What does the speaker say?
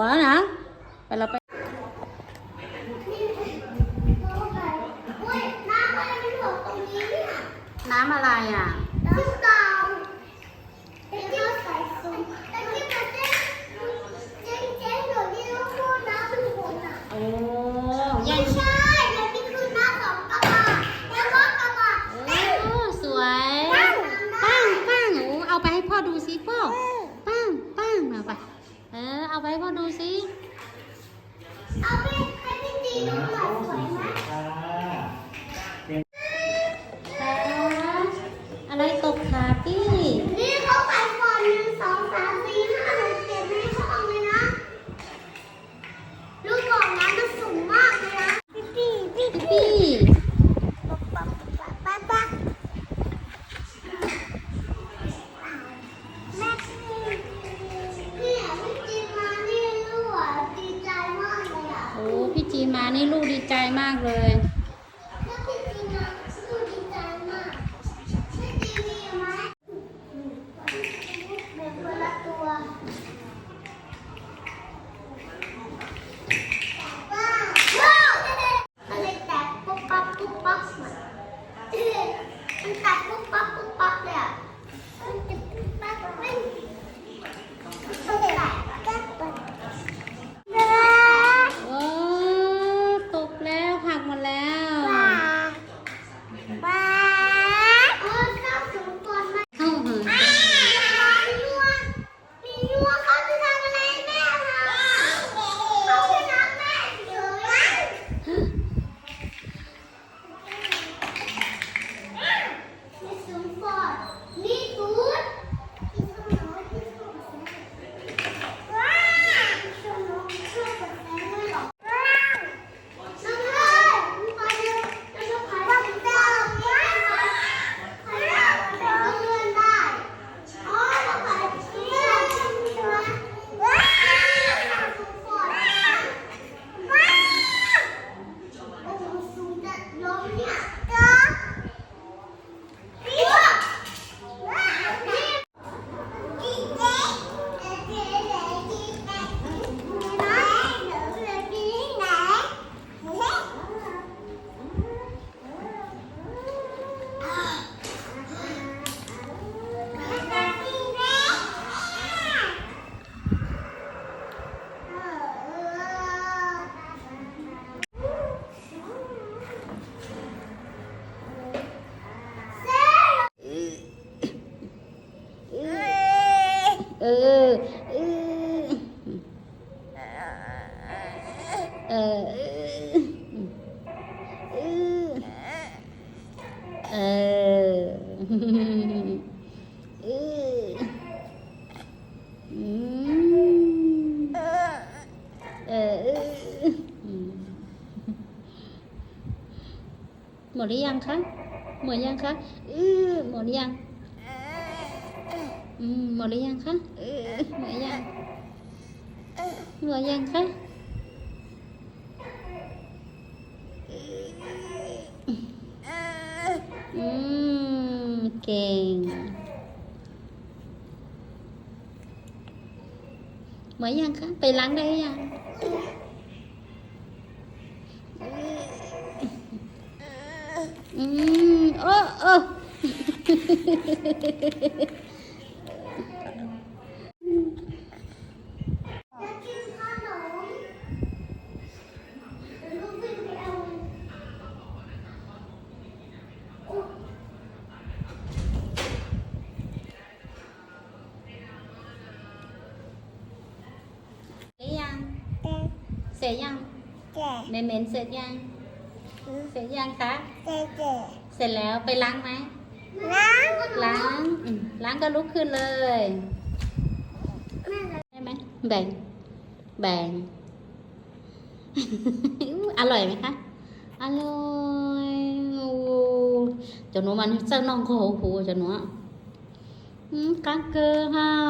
อหมดแล้วนะ ไปเราไปโอ้ยน้ำอะไรมันหกตรงนี้เนี่ยน้ำอะไรอะน้ำเก่าแต่ที่ใส่ซุ้มแต่ที่มันเจ๊งเจ๊งเจ๊งเดี๋ยวนี้ต้องพูดน้ำมันหกอะโอ้ไม่ใช่เดี๋ยวนี้คือน้ำสองกระบะแล้วรถกระบะโอ้สวยปังปังโอ้เอาไปให้พ่อดูสิพ่อปังปังเอาไปเออเอา ไปให้พ่อดูสิเอาไปให้พี่ตีดูหน่อยสวยไหม อะไรตกขาพี่ นี่เขาใส่ก่อนหนึ่งสองสามสี่ห้าหกเจ็ดในห้องเลยนะลูกบอกน้ำมันสูงมากเลยนะพี่พี่พี่ พี่ ป๊าป๊าป๊าป๊าแม่พี่เนี่ยพี่จีนมานี่ลูกอะดีใจมากเลยอะ โอ้พี่จีนมานี่ ลูกดีใจมากเลย หมดหรือยังคะ หมดยังคะเออหมดหรือยัง อืมหมดหรือยังคะ หมดยังหมดยังคะ มเก่งหมดยังคะไปล้างได้หรือยังอืมโอ้โอ้ อยากกินขนมเดี๋ยวลูกวิ่งไปเอา หรือยัง เสร็จยังเจ๊เมนเมนเสร็จยัง เสร็จยังคะ เจ๊เจ๊เสร็จแล้วไปล้างไหมล้างล้างอืมล้างก็ลุกขึ้นเลย ได้ไหมแบ่ง แบ่ง อร่อยไหมคะ อร่อยโอ้เจ้าหนูมันเจ้าน้องโคโหเจ้าหนูอะอืมกักเกอร์ฮ่าอื